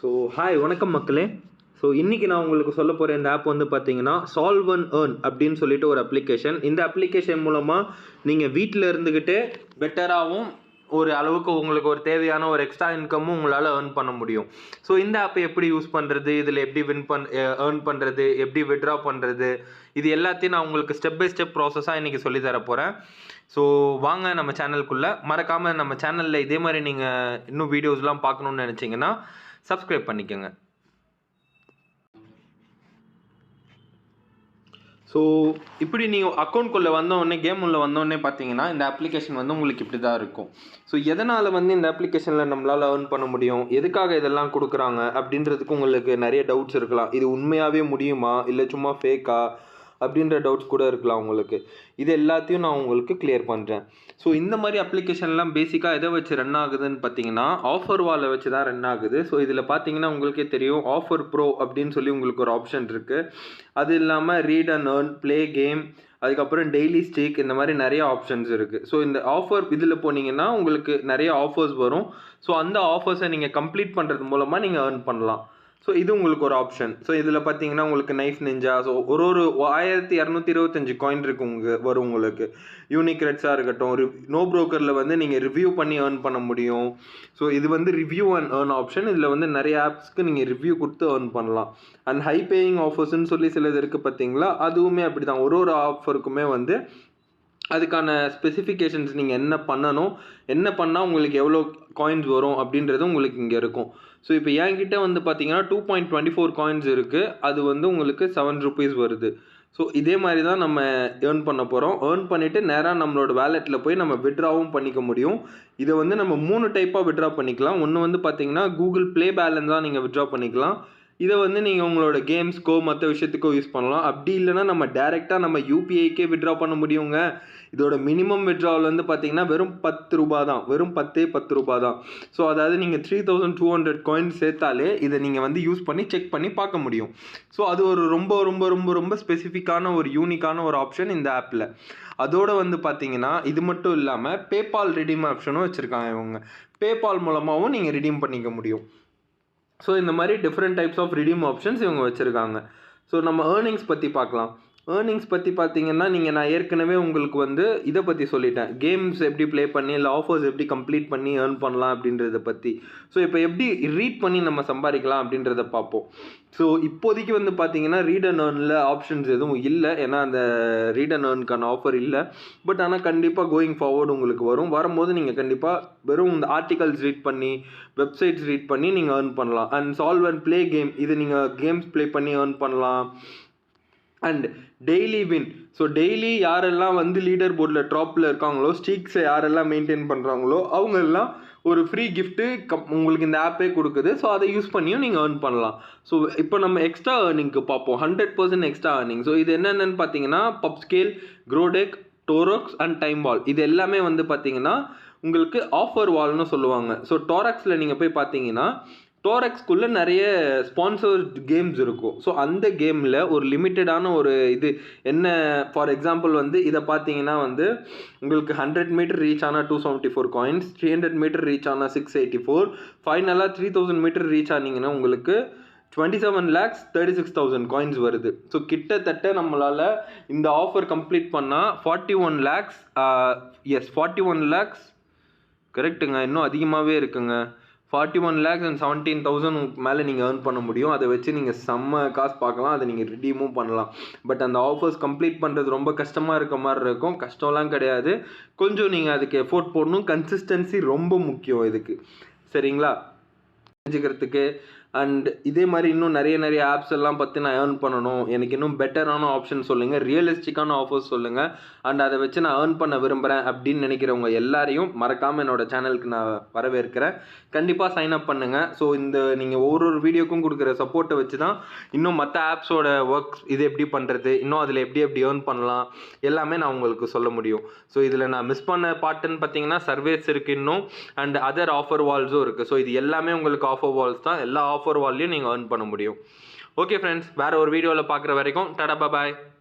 So hi வணக்கம் மக்களே. So இன்றைக்கி நான் உங்களுக்கு சொல்ல போகிற இந்த ஆப் வந்து பார்த்தீங்கன்னா சால்வ் அண்ட் ஏர்ன் அப்படின்னு சொல்லிட்டு ஒரு அப்ளிகேஷன் இந்த அப்ளிகேஷன் மூலமாக நீங்கள் வீட்டில் இருந்துக்கிட்டே பெட்டராகவும் ஒரு அளவுக்கு உங்களுக்கு ஒரு தேவையான ஒரு எக்ஸ்ட்ரா இன்கமும் உங்களால் ஏர்ன் பண்ண முடியும். ஸோ இந்த ஆப்பை எப்படி யூஸ் பண்ணுறது இதில் எப்படி வின் பண் ஏர்ன் பண்ணுறது எப்படி விட்ரா பண்ணுறது இது எல்லாத்தையும் நான் உங்களுக்கு ஸ்டெப் பை ஸ்டெப் ப்ராசஸாக இன்றைக்கி சொல்லி தர போகிறேன் ஸோ வாங்க நம்ம சேனலுக்குள்ளே மறக்காமல் நம்ம சேனலில் இதே மாதிரி நீங்கள் இன்னும் வீடியோஸ்லாம் பார்க்கணுன்னு நினச்சிங்கன்னா சப்ஸ்கிரைப் பண்ணிக்கோங்க. ஸோ இப்படி நீங்கள் அக்கௌண்ட்குள்ளே வந்தோடனே கேம் உள்ள வந்தோடனே பார்த்தீங்கன்னா இந்த அப்ளிகேஷன் வந்து உங்களுக்கு இப்படி தான் இருக்கும். ஸோ எதனால் வந்து இந்த அப்ளிகேஷனில் நம்மளால் ஏர்ன் பண்ண முடியும்? எதுக்காக இதெல்லாம் கொடுக்குறாங்க? அப்படின்றதுக்கு உங்களுக்கு நிறைய டவுட்ஸ் இருக்கலாம். இது உண்மையாகவே முடியுமா? இல்லை சும்மா ஃபேக்கா அப்படின்ற டவுட்ஸ் கூட இருக்கலாம் உங்களுக்கு. இது எல்லாத்தையும் நான் உங்களுக்கு கிளியர் பண்ணுறேன் ஸோ இந்த மாதிரி அப்ளிகேஷன்லாம் பேசிக்காக எதை வச்சு ரன் ஆகுதுன்னு பார்த்தீங்கன்னா ஆஃபர் வாலை வச்சு தான் ரன் ஆகுது. ஸோ இதில் பார்த்தீங்கன்னா உங்களுக்கே தெரியும் ஆஃபர் ப்ரோ அப்படின்னு சொல்லி உங்களுக்கு ஒரு ஆப்ஷன் இருக்குது அது இல்லாமல் read and earn play game அதுக்கப்புறம் டெய்லி ஸ்டேக் இந்த மாதிரி நிறைய ஆப்ஷன்ஸ் இருக்குது ஸோ இந்த ஆஃபர் இதில் போனீங்கன்னா உங்களுக்கு நிறைய ஆஃபர்ஸ் வரும். ஸோ அந்த ஆஃபர்ஸை நீங்கள் கம்ப்ளீட் பண்ணுறது மூலமாக நீங்கள் ஏர்ன் பண்ணலாம். ஸோ இது உங்களுக்கு ஒரு ஆப்ஷன் ஸோ இதில் பார்த்தீங்கன்னா உங்களுக்கு நைஃப் நெஞ்சா ஸோ ஒரு ஒரு ஆயிரத்தி இரநூத்தி இருபத்தஞ்சு காயின் இருக்கு உங்க வரும் உங்களுக்கு. யூனிக் ரெட்ஸாக இருக்கட்டும் ரிவ் நோ ப்ரோக்கரில் வந்து நீங்கள் ரிவ்யூ பண்ணி ஏர்ன் பண்ண முடியும். ஸோ இது வந்து ரிவ்யூ அண்ட் ஏர்ன் ஆப்ஷன் இதில் வந்து நிறைய ஆப்ஸ்க்கு நீங்கள் ரிவ்யூ கொடுத்து ஏர்ன் பண்ணலாம். அண்ட் ஹை பேயிங் ஆஃபர்ஸ்ன்னு சொல்லி சிலது இருக்குது பார்த்தீங்களா அதுவுமே அப்படி தான் ஒரு ஒரு ஆஃபருக்குமே வந்து அதுக்கான ஸ்பெசிஃபிகேஷன்ஸ் நீங்கள் என்ன பண்ணணும் என்ன பண்ணால் உங்களுக்கு எவ்வளோ காயின்ஸ் வரும் அப்படின்றது உங்களுக்கு இங்கே இருக்கும். ஸோ இப்போ என்கிட்ட வந்து பார்த்தீங்கன்னா two point twenty four coins இருக்குது அது வந்து உங்களுக்கு செவன் ருபீஸ் வருது. ஸோ இதே மாதிரி தான் நம்ம ஏர்ன் பண்ண போகிறோம் ஏர்ன் பண்ணிவிட்டு நேராக நம்மளோட வேலெட்டில் போய் நம்ம விட்ராவும் பண்ணிக்க முடியும். இதை வந்து நம்ம மூணு டைப்பாக விட்ரா பண்ணிக்கலாம். ஒன்று வந்து பார்த்தீங்கன்னா கூகுள் ப்ளே பேலன்ஸாக நீங்கள் விட்ரா பண்ணிக்கலாம். இதை வந்து நீங்கள் உங்களோட கேம்ஸ்க்கோ மற்ற விஷயத்துக்கோ யூஸ் பண்ணலாம். அப்படி இல்லைன்னா நம்ம டேரெக்டாக நம்ம யூபிஐக்கே விட்ரா பண்ண முடியுங்க. இதோட மினிமம் விட்ராவல் வந்து பார்த்தீங்கன்னா வெறும் பத்து ரூபா தான். வெறும் பத்தே பத்து ரூபா தான். ஸோ அதாவது நீங்கள் three thousand two hundred coin சேர்த்தாலே இதை நீங்கள் வந்து யூஸ் பண்ணி செக் பண்ணி பார்க்க முடியும். ஸோ அது ஒரு ரொம்ப ரொம்ப ரொம்ப ரொம்ப ஸ்பெசிஃபிக்கான ஒரு யூனிக்கான ஒரு ஆப்ஷன் இந்த ஆப்பில் அதோடு வந்து பார்த்தீங்கன்னா இது மட்டும் இல்லாமல் பேபால் ரிடீம் ஆப்ஷனும் வச்சுருக்காங்க இவங்க. பேபால் மூலமாகவும் நீங்கள் ரிடீம் பண்ணிக்க முடியும். ஸோ இந்த மாதிரி different types of redeem options இவங்க வச்சுருக்காங்க. ஸோ நம்ம ஏர்னிங்ஸ் பற்றி பார்க்கலாம். ஏர்னிங்ஸ் பற்றி பார்த்தீங்கன்னா நீங்கள் நான் ஏற்கனவே உங்களுக்கு வந்து இதை பற்றி சொல்லிட்டேன். கேம்ஸ் எப்படி ப்ளே பண்ணி இல்லை ஆஃபர்ஸ் எப்படி கம்ப்ளீட் பண்ணி ஏர்ன் பண்ணலாம் அப்படின்றத பற்றி ஸோ இப்போ எப்படி ரீட் பண்ணி நம்ம சம்பாதிக்கலாம் அப்படின்றத பார்ப்போம். ஸோ இப்போதைக்கு வந்து பார்த்தீங்கன்னா ரீட் அண்ட் ஏர்னில் ஆப்ஷன்ஸ் எதுவும் இல்லை. ஏன்னா அந்த ரீட் அண்ட் ஏர்னுக்கான ஆஃபர் இல்லை. பட் ஆனால் கண்டிப்பாக கோயிங் ஃபார்வர்டு உங்களுக்கு வரும். வரும்போது நீங்கள் கண்டிப்பாக வெறும் இந்த ஆர்டிகல்ஸ் ரீட் பண்ணி வெப்சைட்ஸ் ரீட் பண்ணி நீங்கள் ஏர்ன் பண்ணலாம். And solve and play game இது நீங்கள் கேம்ஸ் ப்ளே பண்ணி ஏர்ன் பண்ணலாம். And daily win so daily யாரெல்லாம் வந்து லீடர் போர்டில் டாப்பில் இருக்காங்களோ ஸ்டீக்ஸை யாரெல்லாம் மெயின்டைன் பண்ணுறாங்களோ அவங்க எல்லாம் ஒரு ஃப்ரீ கிஃப்ட்டு கம் உங்களுக்கு இந்த ஆப்பே கொடுக்குது. ஸோ அதை யூஸ் பண்ணியும் நீங்கள் ஏர்ன் பண்ணலாம். ஸோ இப்போ நம்ம எக்ஸ்ட்ரா ஏர்னிங்க்கு பார்ப்போம். Hundred percent extra earning so இது என்னென்னு பார்த்தீங்கன்னா பப் ஸ்கேல் க்ரோடெக் டோரோக்ஸ் அண்ட் டைம் வால் இது எல்லாமே வந்து பார்த்தீங்கன்னா உங்களுக்கு ஆஃபர் வால்னு சொல்லுவாங்க. ஸோ டோராக்ஸில் நீங்கள் போய் பார்த்தீங்கன்னா டோரக்ஸ்குள்ளே நிறைய ஸ்பான்சர்ட் கேம்ஸ் இருக்கும். ஸோ அந்த கேமில் ஒரு லிமிட்டடான ஒரு இது. என்ன ஃபார் எக்ஸாம்பிள் வந்து இதை பார்த்தீங்கன்னா வந்து உங்களுக்கு ஹண்ட்ரட் மீட்டர் ரீச் ஆனால் two seventy four coins three hundred meter reach ஆனால் சிக்ஸ் எயிட்டி ஃபோர் ஃபைனலாக த்ரீ தௌசண்ட் மீட்டர் ரீச் ஆனீங்கன்னா உங்களுக்கு twenty seven lakhs thirty six thousand coins வருது. ஸோ கிட்டத்தட்ட நம்மளால் இந்த ஆஃபர் கம்ப்ளீட் பண்ணால் forty one lakhs yes forty one lakhs கரெக்டுங்க இன்னும் அதிகமாகவே இருக்குங்க. Forty one lakhs and seventeen thousand மேலே நீங்கள் ஏர்ன் பண்ண முடியும். அதை வச்சு நீங்கள் செம்ம காசு பார்க்கலாம். அதை நீங்கள் ரிடீமும் பண்ணலாம். பட் அந்த ஆஃபர்ஸ் கம்ப்ளீட் பண்ணுறது ரொம்ப கஷ்டமாக இருக்க மாதிரி இருக்கும். கஷ்டம்லாம் கிடையாது. கொஞ்சம் நீங்கள் அதுக்கு எஃபோர்ட் போடணும். கன்சிஸ்டன்சி ரொம்ப முக்கியம் இதுக்கு. சரிங்களா? தெரிஞ்சுக்கிறதுக்கு. அண்ட் இதே மாதிரி இன்னும் நிறைய நிறைய ஆப்ஸ் எல்லாம் பற்றி நான் ஏர்ன் பண்ணணும். எனக்கு இன்னும் பெட்டரான ஆப்ஷன் சொல்லுங்கள் ரியலிஸ்டிக்கான ஆஃபர்ஸ் சொல்லுங்கள் அண்ட் அதை வச்சு நான் ஏர்ன் பண்ண விரும்புகிறேன் அப்படின்னு நினைக்கிறவங்க எல்லாரையும் மறக்காமல் என்னோடய சேனலுக்கு நான் வரவேற்கிறேன். கண்டிப்பாக சைன் அப் பண்ணுங்கள் ஸோ இந்த நீங்கள் ஒரு ஒரு வீடியோக்கும் கொடுக்குற சப்போர்ட்டை வச்சு தான் இன்னும் மற்ற ஆப்ஸோட ஒர்க்ஸ் இது எப்படி பண்ணுறது இன்னும் அதில் எப்படி எப்படி ஏர்ன் பண்ணலாம் எல்லாமே நான் உங்களுக்கு சொல்ல முடியும். ஸோ இதில் நான் மிஸ் பண்ண பாட்டுன்னு பார்த்தீங்கன்னா சர்வேஸ் இருக்குது இன்னும். அண்ட் அதர் ஆஃபர் வால்ஸும் இருக்குது ஸோ இது எல்லாமே உங்களுக்கு ஆஃபர் வால்ஸ் தான். எல்லா ஆஃபர் வால்லையும் நீங்கள் ஏர்ன் பண்ண முடியும். ஓகே ஃப்ரெண்ட்ஸ் வேறு ஒரு வீடியோவில் பார்க்குற வரைக்கும் டடா பாய்